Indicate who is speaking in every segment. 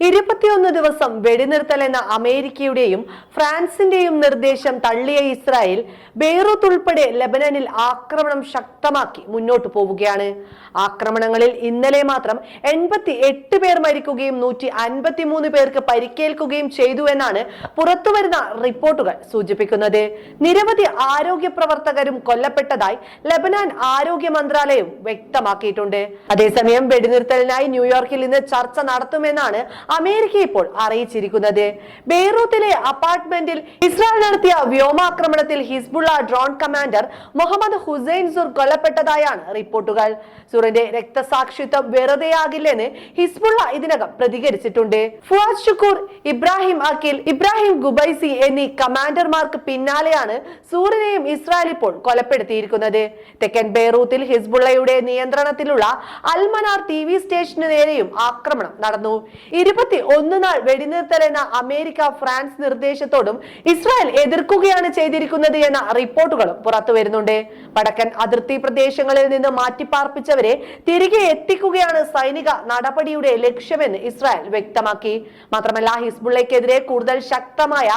Speaker 1: ഇരുപത്തിയൊന്ന് ദിവസം വെടിനിർത്തൽ എന്ന അമേരിക്കയുടെയും ഫ്രാൻസിന്റെയും നിർദ്ദേശം തള്ളിയ ഇസ്രായേൽ ബെയ്റൂത്ത് ഉൾപ്പെടെ ലബനനിൽ ആക്രമണം ശക്തമാക്കി മുന്നോട്ടു പോവുകയാണ്. ആക്രമണങ്ങളിൽ ഇന്നലെ മാത്രം എൺപത്തി എട്ട് പേർ മരിക്കുകയും നൂറ്റി അൻപത്തിമൂന്ന് പേർക്ക് പരിക്കേൽക്കുകയും ചെയ്തു എന്നാണ് പുറത്തുവരുന്ന റിപ്പോർട്ടുകൾ സൂചിപ്പിക്കുന്നത്. നിരവധി ആരോഗ്യ പ്രവർത്തകരും കൊല്ലപ്പെട്ടതായി ലബനാൻ ആരോഗ്യ മന്ത്രാലയം വ്യക്തമാക്കിയിട്ടുണ്ട്. അതേസമയം വെടിനിർത്തലിനായി ന്യൂയോർക്കിൽ ഇന്ന് ചർച്ച നടത്തുമെന്നാണ് അമേരിക്ക ഇപ്പോൾ അറിയിച്ചിരിക്കുന്നത്. ബെയ്റൂത്തിലെ അപ്പാർട്ട്മെന്റിൽ ഇസ്രായേൽ നടത്തിയ വ്യോമാക്രമണത്തിൽ Hezbollah drone commander Muhammad Hussain Sur കൊല്ലപ്പെട്ടതായാണ് റിപ്പോർട്ടുകൾ. സുറിന്റെ രക്തസാക്ഷിത്വം വെറുതെയാകില്ലെന്ന് ഹിസ്ബുള്ള ഇതിനകം പ്രതികരിച്ചിട്ടുണ്ട്. ഫുവാദ് ഷുക്കൂർ ഇബ്രാഹിം അഖിൽ ഇബ്രാഹിം ഗുബൈസി എന്നീ കമാൻഡർമാർക്ക് പിന്നാലെയാണ് സൂറിനെയും ഇസ്രായേൽ ഇപ്പോൾ കൊലപ്പെടുത്തിയിരിക്കുന്നത്. തെക്കൻ ബെയ്റൂത്തിൽ ഹിസ്ബുള്ളയുടെ നിയന്ത്രണത്തിലുള്ള അൽമനാർ ടി വി സ്റ്റേഷന് നേരെയും ആക്രമണം നടന്നു. ഇരുപത്തി ഒന്ന് നാൾ വെടിനിർത്തൽ എന്ന അമേരിക്ക ഫ്രാൻസ് നിർദ്ദേശത്തോടും ഇസ്രായേൽ എതിർക്കുകയാണ് ചെയ്തിരിക്കുന്നത് എന്ന റിപ്പോർട്ടുകളും പുറത്തു വരുന്നുണ്ട്. വടക്കൻ അതിർത്തി പ്രദേശങ്ങളിൽ നിന്ന് മാറ്റിപ്പാർപ്പിച്ചവരെ തിരികെ എത്തിക്കുകയാണ് സൈനിക നടപടിയുടെ ലക്ഷ്യമെന്ന് ഇസ്രായേൽ വ്യക്തമാക്കി. മാത്രമല്ല ഹിസ്ബുള്ളയ്ക്കെതിരെ കൂടുതൽ ശക്തമായ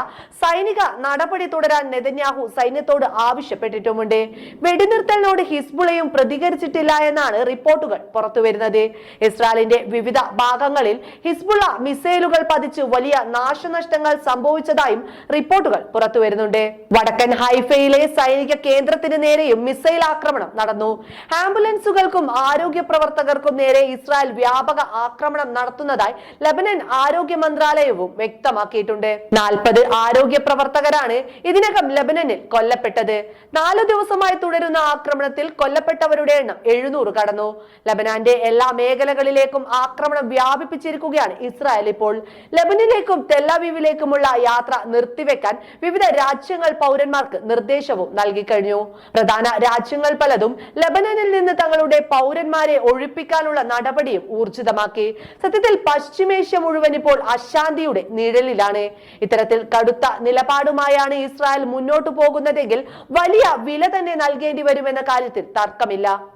Speaker 1: സൈനിക നടപടി തുടരാൻ നെതന്യാഹു സൈന്യത്തോട് ആവശ്യപ്പെട്ടിട്ടുമുണ്ട്. വെടിനിർത്തലിനോട് ഹിസ്ബുളയും പ്രതികരിച്ചിട്ടില്ല എന്നാണ് റിപ്പോർട്ടുകൾ പുറത്തുവരുന്നത് ഇസ്രായേലിന്റെ വിവിധ ഭാഗങ്ങളിൽ ഹിസ്ബുള്ള മിസൈലുകൾ പതിച്ച് വലിയ നാശനഷ്ടങ്ങൾ സംഭവിച്ചതായും റിപ്പോർട്ടുകൾ പുറത്തുവരുന്നുണ്ട്. വടക്കൻ ഹൈഫയിലെ സൈനിക കേന്ദ്രത്തിന് നേരെയും മിസൈൽ ആക്രമണം നടന്നു. ആംബുലൻസുകൾക്കും ആരോഗ്യ പ്രവർത്തകർക്കും നേരെ ഇസ്രായേൽ വ്യാപക ആക്രമണം നടത്തുന്നതായി ലബനൻ ആരോഗ്യ മന്ത്രാലയവും വ്യക്തമാക്കിയിട്ടുണ്ട്. നാൽപ്പത് ആരോഗ്യ പ്രവർത്തകരാണ് ഇതിനകം ലബനനിൽ കൊല്ലപ്പെട്ടത്. നാലു ദിവസമായി തുടരുന്ന ആക്രമണത്തിൽ കൊല്ലപ്പെട്ടവരുടെ എണ്ണം എഴുന്നൂറ് കടന്നു. ലബനാന്റെ എല്ലാ മേഖലകളിലേക്കും ആക്രമണം വ്യാപിപ്പിച്ചിരിക്കുകയാണ് ഇസ്രായേൽ ഇപ്പോൾ ലബനിലേക്കും തെല്ലാവീവിലേക്കുമുള്ള യാത്ര നിർത്തിവെക്കാൻ വിവിധ രാജ്യങ്ങൾ പൗരന്മാർക്ക് നിർദ്ദേശവും നൽകി കഴിഞ്ഞു. പ്രധാന രാജ്യങ്ങൾ പലതും ലബനനിൽ നിന്ന് തങ്ങളുടെ പൗരന്മാരെ ഒഴിപ്പിക്കാനുള്ള നടപടിയും ഊർജിതമാക്കി. സത്യത്തിൽ പശ്ചിമേഷ്യ മുഴുവൻ ഇപ്പോൾ അശാന്തിയുടെ നിഴലിലാണ്. ഇത്തരത്തിൽ കടുത്ത നിലപാടുമായാണ് ഇസ്രായേൽ മുന്നോട്ടു പോകുന്നതെങ്കിൽ വലിയ വില തന്നെ നൽകേണ്ടി വരുമെന്ന കാര്യത്തിൽ തർക്കമില്ല.